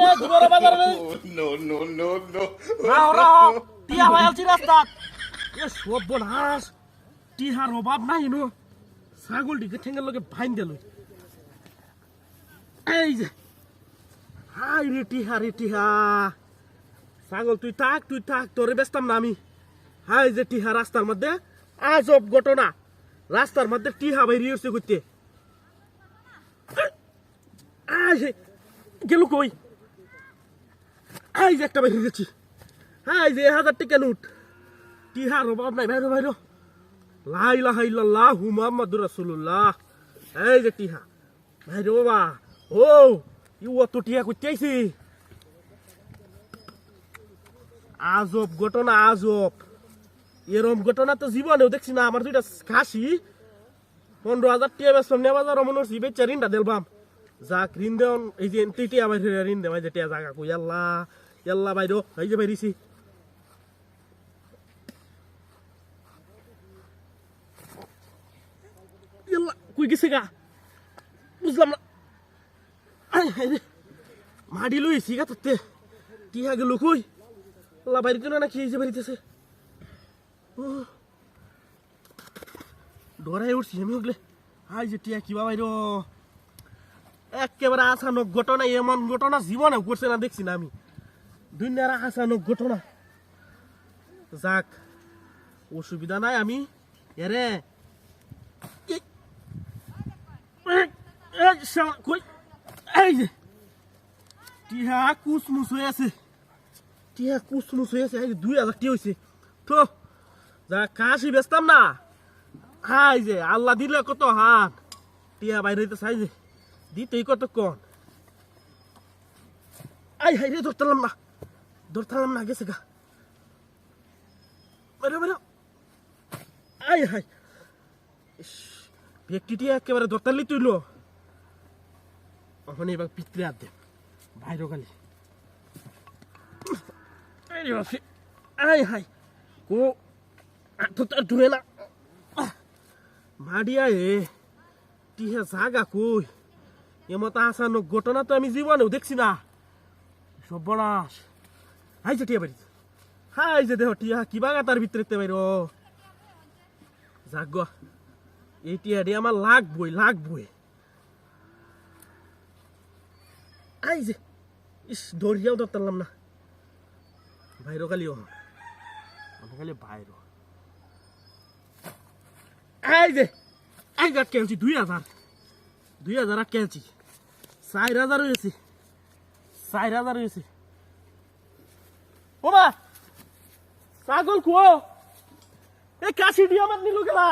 নে দুবারে বাজারে নে no, no, no, no. রাও রাও টিয়া ভাই আলছি রাস্তা। এ সব বনাস টিহার অভাব নাই নো। ছাগল দিকে ঠেঙ্গের লগে ভাইন দিল। এই যে। হাই রে টিহা রে টিহা। ছাগল তুই থাক তুই থাক তোরে ব্যস্তাম না আমি। হাই যে টিহা রাস্তার মধ্যে আজব ঘটনা। রাস্তার মধ্যে টিহা বাইরে উঠছে করতে গেল কই? আই যে একটা বাইরে গেছি। হাই যে হাজার টাকা নোট টিহার অভাব নাই বাইরো বাইরো। লাই লাহাই লাল্লাহ মুহাম্মাদুর রাসূলুল্লাহ। এই যে টিহা। বাইরো বাবা ও, ইউ অত টিহা করতে আইছি। আজব ঘটনা, আজব। এরম ঘটনা তো জীবনেও দেখছি না। আমার দুইটা খাসি। পনেরো হাজার টিয়া বেসলাম নেওয়া বাজার মনে হচ্ছে বেচার ঋণটা দেলবাম। যাক, ঋণ দেন এই যে টিয়া বাইরে ঋণ দেওয়া যে জাগা কই, আল্লাহ। আল্লাহ বাইরো এই যে বাইরিছি ইয়াল্লা কই গেছে গা বুঝলাম না আই মাডি লইছি গা তোতে টিহা গেল কই আল্লাহ বাড়িতে না কি এই যে বাড়িতেছে ডরাই উঠছি আমি ওগলে হাই যে টিয়া কিবা বাইর একেবারে আসানক ঘটনা এমন ঘটনা জীবনে করছে না দেখছি না আমি দুনিয়ার আসানক ঘটনা। যাক, অসুবিধা নাই আমি। এরে। টিহা কুসমুস হয়ে আছে। টিহা কুসমুস হয়ে আছে দুই হাজার টিয়া হয়েছে তো যা, কাশি বেচতাম না। হাই যে, আল্লাহ দিলে কত হাত টিয়া বাইরে হইতে চাই যে। দিতেই কত কন? আই, হাই রে ধরতাম না। ধরতাম না গেছে গা। বেরো বেরো আই হাই ব্যক্তিটি একেবারে দরতালি তুইল। ওখানে এবার পিতরে আর দে বাইরে খালি এই রে আই হাই কো তো তার দূরে না। মাডিয়া এ, টিহা জাগা কই? এমত আসানো ঘটনা তো আমি জীবনেও দেখছি না। সর্বনাশ। হাই যে টিয়া বাড়ি হাই যে দেহ টিয়া কিবা তার ভিতরে বাইর যাক এই টিয়াটি আমার লাগবই লাগবই। আই যে ইস, দৌড়িয়াও ধরতাম না। বাইরো খালিও আমি খালি বাইরো। এই যে এই যে কেলছি দুই হাজার। দুই হাজার আর কেলছি চার হাজার হয়েছে। চার হাজার হয়েছে। ও মা ছাগল কুয়ো এ কাশি দিয়ে আমার নিল গেলা!